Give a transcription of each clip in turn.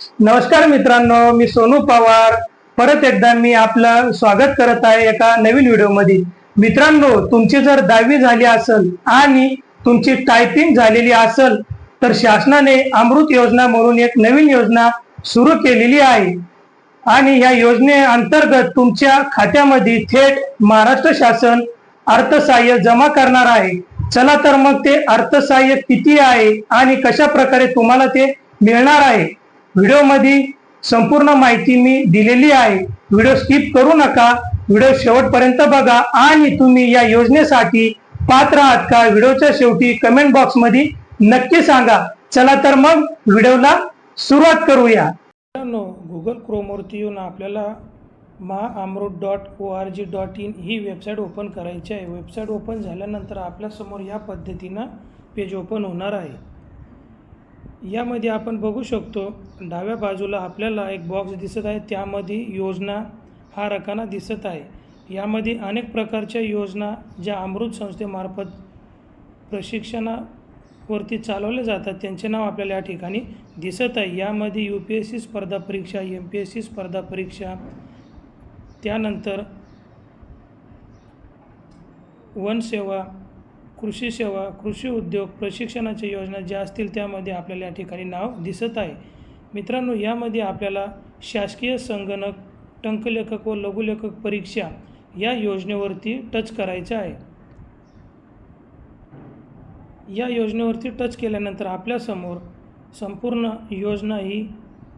नमस्कार मित्रांनो मी सोनू पवार. परत एकदा मी आपलं स्वागत करत आहे एका नवीन व्हिडिओमध्ये. मित्रांनो तुमची जर दहावी झाली असेल आणि तुमची टायपिंग झालेली असेल तर शासनाने अमृत योजना म्हणून एक नवीन योजना सुरू केलेली आहे. आणि या योजनेअंतर्गत तुमच्या खात्यामध्ये थेट महाराष्ट्र शासन अर्थसहाय्य जमा करणार आहे. चला तर मग ते अर्थसहाय्य किती आहे आणि कशा प्रकारे तुम्हाला ते मिळणार आहे? व्हिडिओमध्ये संपूर्ण माहिती मी दिलेली आहे. व्हिडिओ स्किप करू नका. व्हिडिओ शेवटपर्यंत बघा आणि तुम्ही या योजनेसाठी पात्र आहात का? व्हिडिओच्या शेवटी कमेंट बॉक्समध्ये नक्की सांगा. चला तर मग व्हिडिओला सुरुवात करूया. मित्रांनो गुगल क्रोमवरती येऊन आपल्याला Maha Amrut dot O R G dot in he website open करायची आहे. वेबसाईट ओपन झाल्यानंतर आपल्यासमोर या पद्धतीनं पेज ओपन होणार आहे. यामध्ये आपण बघू शकतो डाव्या बाजूला आपल्याला एक बॉक्स दिसत आहे. त्यामध्ये योजना हा रकाना दिसत आहे. यामध्ये अनेक प्रकारच्या योजना ज्या अमृत संस्थेमार्फत प्रशिक्षणावरती चालवल्या जातात त्यांचे नाव आपल्याला या ठिकाणी दिसत आहे. यामध्ये यू पी एस सी स्पर्धा परीक्षा एम पी एस सी स्पर्धा परीक्षा त्यानंतर वनसेवा कृषी सेवा कृषी उद्योग प्रशिक्षणाच्या योजना ज्या असतील त्यामध्ये आपल्याला या ठिकाणी नाव दिसत आहे. मित्रांनो यामध्ये आपल्याला शासकीय संगणक टंकलेखक व लघुलेखक परीक्षा या योजनेवरती टच करायचं आहे. या योजनेवरती टच केल्यानंतर आपल्यासमोर संपूर्ण योजना ही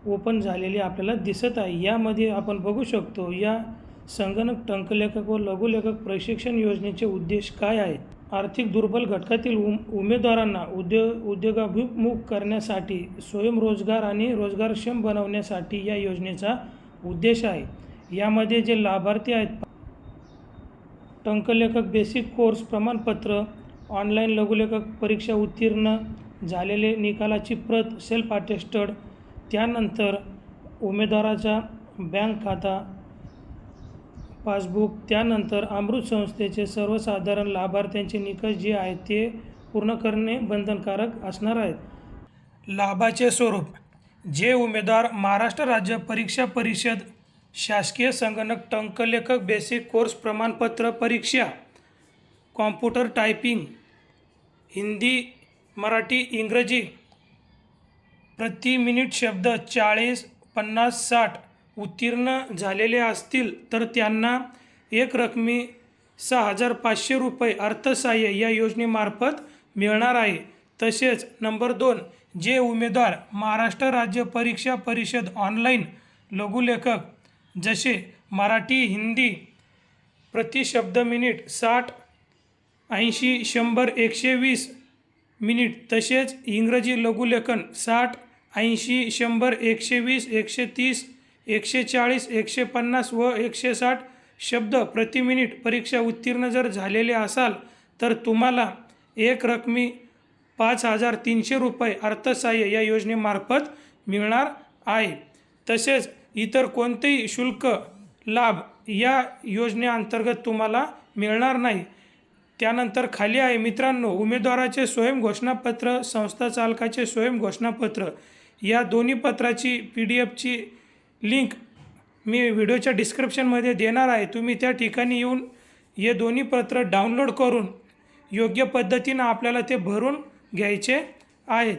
ओपन झालेली आपल्याला दिसत आहे. यामध्ये आपण बघू शकतो या संगणक टंकलेखक व लघुलेखक प्रशिक्षण योजनेचे उद्देश काय आहेत? आर्थिक दुर्बल घटकातील उम उमेदवारांना उद्योग उद्योगाभिमुख करण्यासाठी स्वयंरोजगार आणि रोजगारक्षम बनवण्यासाठी या योजनेचा उद्देश आहे. यामध्ये जे लाभार्थी आहेत टंकलेखक बेसिक कोर्स प्रमाणपत्र ऑनलाईन लघुलेखक परीक्षा उत्तीर्ण झालेले निकालाची प्रत सेल्फ अटेस्टड त्यानंतर उमेदवाराचा बँक खाता पासबुक त्यानंतर अमृत संस्थेचे सर्वसाधारण लाभार्थ्यांचे निकष जे आहेत ते पूर्ण करणे बंधनकारक असणार आहेत. लाभाचे स्वरूप. जे उमेदवार महाराष्ट्र राज्य परीक्षा परिषद शासकीय संगणक टंकलेखक बेसिक कोर्स प्रमाणपत्र परीक्षा कॉम्प्युटर टायपिंग हिंदी मराठी इंग्रजी प्रति मिनिट शब्द चाळीस पन्नास साठ उत्तीर्ण झालेले असतील तर त्यांना एक रकमी सहा हजार पाचशे रुपये अर्थसहाय्य या योजनेमार्फत मिळणार आहे. तसेच नंबर दोन जे उमेदवार महाराष्ट्र राज्य परीक्षा परिषद ऑनलाईन लघुलेखक जसे मराठी हिंदी प्रतिशब्द मिनिट साठ ऐंशी शंभर एकशे वीस मिनिट तसेच इंग्रजी लघुलेखन साठ ऐंशी शंभर एकशे वीस एकशे तीस एकशे चाळीस एकशे पन्नास व एकशे साठ शब्द प्रति मिनिट परीक्षा उत्तीर्ण जर झालेले असाल तर तुम्हाला एक रकमी पाच हजार तीनशे रुपये अर्थसहाय्य या योजनेमार्फत मिळणार आहे. तसेच इतर कोणतेही शुल्क लाभ या योजनेअंतर्गत तुम्हाला मिळणार नाही. त्यानंतर खाली आहे मित्रांनो उमेदवाराचे स्वयं घोषणापत्र संस्था चालकाचे स्वयं घोषणापत्र. या दोन्ही पत्राची पी डी एफची लिंक मी व्हिडिओच्या डिस्क्रिप्शनमध्ये देणार आहे. तुम्ही त्या ठिकाणी येऊन हे दोन्ही पत्र डाउनलोड करून योग्य पद्धतीनं आपल्याला ते भरून घ्यायचे आहेत.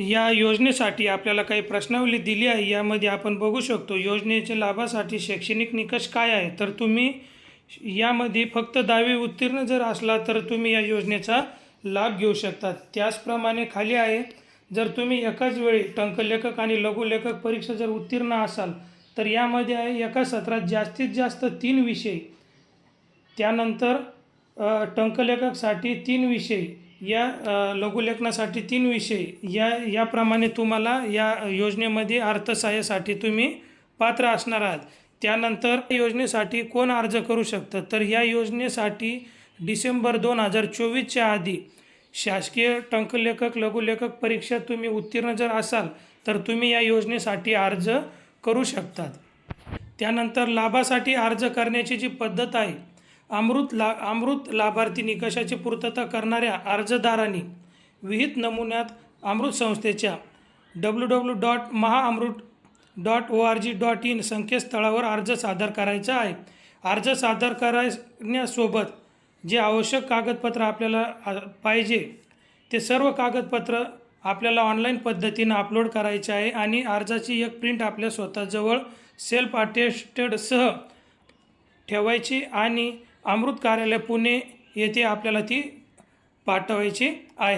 या योजनेसाठी आपल्याला काही प्रश्नावली दिली आहे. यामध्ये आपण बघू शकतो योजनेच्या लाभासाठी शैक्षणिक निकष काय आहे? तर तुम्ही यामध्ये फक्त दहावी उत्तीर्ण जर असला तर तुम्ही या योजनेचा लाभ घेऊ शकता. त्याचप्रमाणे खाली आहे जर तुम्ही एकाच वेळी टंकलेखक आणि लघुलेखक परीक्षा जर उत्तीर्ण असाल तर यामध्ये आहे एका सत्रात जास्तीत जास्त तीन विषय त्यानंतर टंकलेखकसाठी तीन विषय या लघुलेखनासाठी तीन विषय या याप्रमाणे तुम्हाला या योजनेमध्ये अर्थसहाय्यासाठी तुम्ही पात्र असणार आहात. त्यानंतर योजनेसाठी कोण अर्ज करू शकतं? तर या योजनेसाठी डिसेंबर दोन हजार चोवीसच्या आधी शासकीय टंकलेखक लघुलेखक परीक्षा तुम्ही उत्तीर्ण जर असाल तर तुम्ही या योजनेसाठी अर्ज करू शकतात. त्यानंतर लाभासाठी अर्ज करण्याची जी पद्धत आहे अमृत ला अमृत लाभार्थी निकषाची पूर्तता करणाऱ्या अर्जदारांनी विहित नमुन्यात अमृत संस्थेच्या W W dot Mahaamrut dot O R G dot in संकेतस्थळावर अर्ज सादर करायचा आहे. अर्ज सादर करण्यासोबत जे आवश्यक कागदपत्र आपल्याला पाहिजे ते सर्व कागदपत्र आपल्याला ऑनलाईन पद्धतीनं अपलोड करायचे आहे आणि अर्जाची एक प्रिंट आपल्या स्वतःजवळ सेल्फ अटेस्टेडसह ठेवायची आणि अमृत कार्यालय पुणे येथे आपल्याला ती पाठवायची आहे.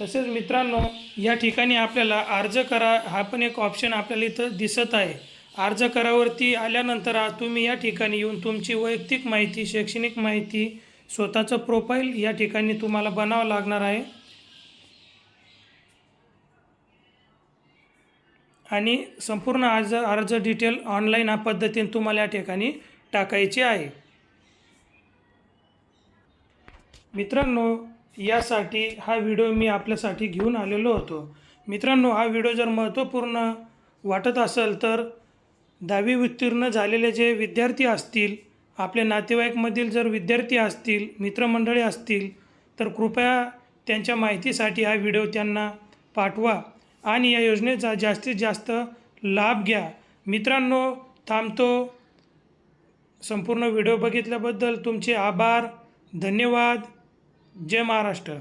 तसेच मित्रांनो या ठिकाणी आपल्याला अर्ज करा हा पण एक ऑप्शन आपल्याला इथं दिसत आहे. अर्ज करावरती आल्यानंतर तुम्ही या ठिकाणी येऊन तुमची वैयक्तिक माहिती शैक्षणिक माहिती स्वतःचं प्रोफाईल या ठिकाणी तुम्हाला बनावं लागणार आहे. आणि संपूर्ण अर्ज अर्ज डिटेल ऑनलाईन पद्धतीने तुम्हाला या ठिकाणी टाकायची आहे. मित्रांनो यासाठी हा व्हिडिओ मी आपल्यासाठी घेऊन आलेलो होतो. मित्रांनो हा व्हिडिओ जर महत्त्वपूर्ण वाटत असेल तर दहावी उत्तीर्ण झालेले जे विद्यार्थी असतील आपल्या नातेवाईकमधील जर विद्यार्थी असतील मित्रमंडळी असतील तर कृपया त्यांच्या माहितीसाठी हा व्हिडिओ त्यांना पाठवा आणि या योजनेचा जास्तीत जास्त लाभ घ्या. मित्रांनो थांबतो. संपूर्ण व्हिडिओ बघितल्याबद्दल तुमचे आभार धन्यवाद. जय महाराष्ट्र.